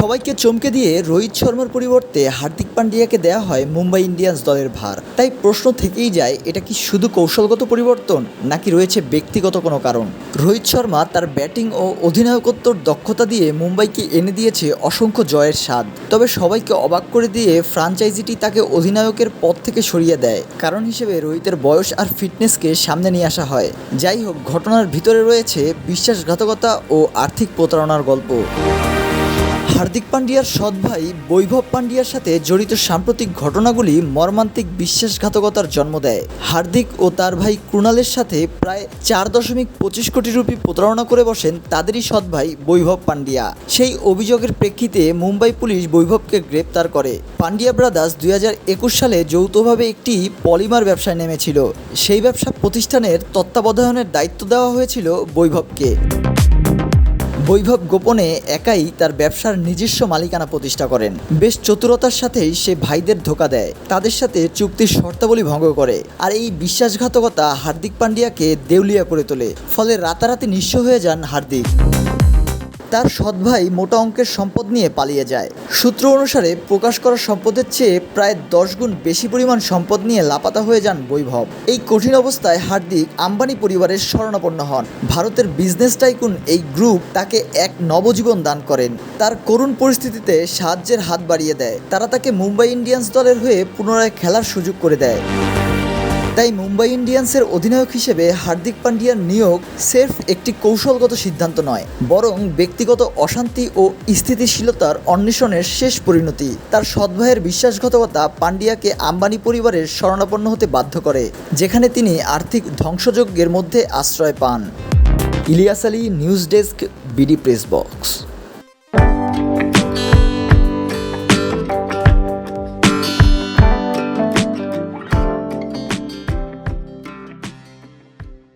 সবাইকে চমকে দিয়ে রোহিত শর্মার পরিবর্তে হার্দিক পান্ডিয়াকে দেওয়া হয় মুম্বাই ইন্ডিয়ান্স দলের ভার। তাই প্রশ্ন থেকেই যায়, এটা কি শুধু কৌশলগত পরিবর্তন, নাকি রয়েছে ব্যক্তিগত কোনো কারণ? রোহিত শর্মা তার ব্যাটিং ও অধিনায়কত্বর দক্ষতা দিয়ে মুম্বাইকে এনে দিয়েছে অসংখ্য জয়ের স্বাদ। তবে সবাইকে অবাক করে দিয়ে ফ্রাঞ্চাইজিটি তাকে অধিনায়কের পদ থেকে সরিয়ে দেয়। কারণ হিসেবে রোহিতের বয়স আর ফিটনেসকে সামনে নিয়ে আসা হয়। যাই হোক, ঘটনার ভিতরে রয়েছে বিশ্বাসঘাতকতা ও আর্থিক প্রতারণার গল্প। হার্দিক পান্ডিয়ার সৎ ভাই বৈভব পান্ডিয়ার সাথে জড়িত সাম্প্রতিক ঘটনাগুলি মর্মান্তিক বিশ্বাসঘাতকতার জন্ম দেয়। হার্দিক ও তার ভাই কুণালের সাথে প্রায় চার দশমিক পঁচিশ কোটি রুপি প্রতারণা করে বসেন তাদেরই সৎ ভাই বৈভব পান্ডিয়া সেই অভিযোগের প্রেক্ষিতে মুম্বাই পুলিশ বৈভবকে গ্রেপ্তার করে। পান্ডিয়া ব্রাদার্স দুই হাজার একুশ সালে যৌথভাবে একটি পলিমার ব্যবসায় নেমেছিল। সেই ব্যবসা প্রতিষ্ঠানের তত্ত্বাবধানের দায়িত্ব দেওয়া হয়েছিল বৈভবকে। বৈভব গোপনে একাই তার ব্যবসার নিজস্ব মালিকানা প্রতিষ্ঠা করেন। বেশ চতুরতার সাথেই সে ভাইদের ধোকা দেয়। তাদের সাথে চুক্তির শর্তাবলী ভঙ্গ করে। আর এই বিশ্বাসঘাতকতা হার্দিক পান্ডিয়াকে দেউলিয়া করে তোলে। ফলে রাতারাতি নিঃস্ব হয়ে যান হার্দিক। তার সৎ ভাই মোটা অঙ্কের সম্পদ নিয়ে পালিয়ে যায়। সূত্র অনুসারে প্রকাশ করা সম্পদের চেয়ে প্রায় দশ গুণ বেশি পরিমাণ সম্পদ নিয়ে লাপাতা হয়ে যান বৈভব। এই কঠিন অবস্থায় হার্দিক আম্বানি পরিবারের শরণাপন্ন হন। ভারতের বিজনেস টাইকুন এই গ্রুপ তাকে এক নবজীবন দান করেন। তার করুণ পরিস্থিতিতে সাহায্যের হাত বাড়িয়ে দেয়। তারা তাকে মুম্বাই ইন্ডিয়ান্স দলের হয়ে পুনরায় খেলার সুযোগ করে দেয়। তাই মুম্বাই ইন্ডিয়ান্সের অধিনায়ক হিসেবে হার্দিক পান্ডিয়ার নিয়োগ সেফ একটি কৌশলগত সিদ্ধান্ত নয়, বরং ব্যক্তিগত অশান্তি ও স্থিতিশীলতার অন্বেষণের শেষ পরিণতি। তার সৎ ভাইয়ের বিশ্বাসঘাতকতা পান্ডিয়াকে আম্বানি পরিবারের শরণাপন্ন হতে বাধ্য করে, যেখানে তিনি আর্থিক ধ্বংসযজ্ঞের মধ্যে আশ্রয় পান। Ilias Ali, news desk, BD press box.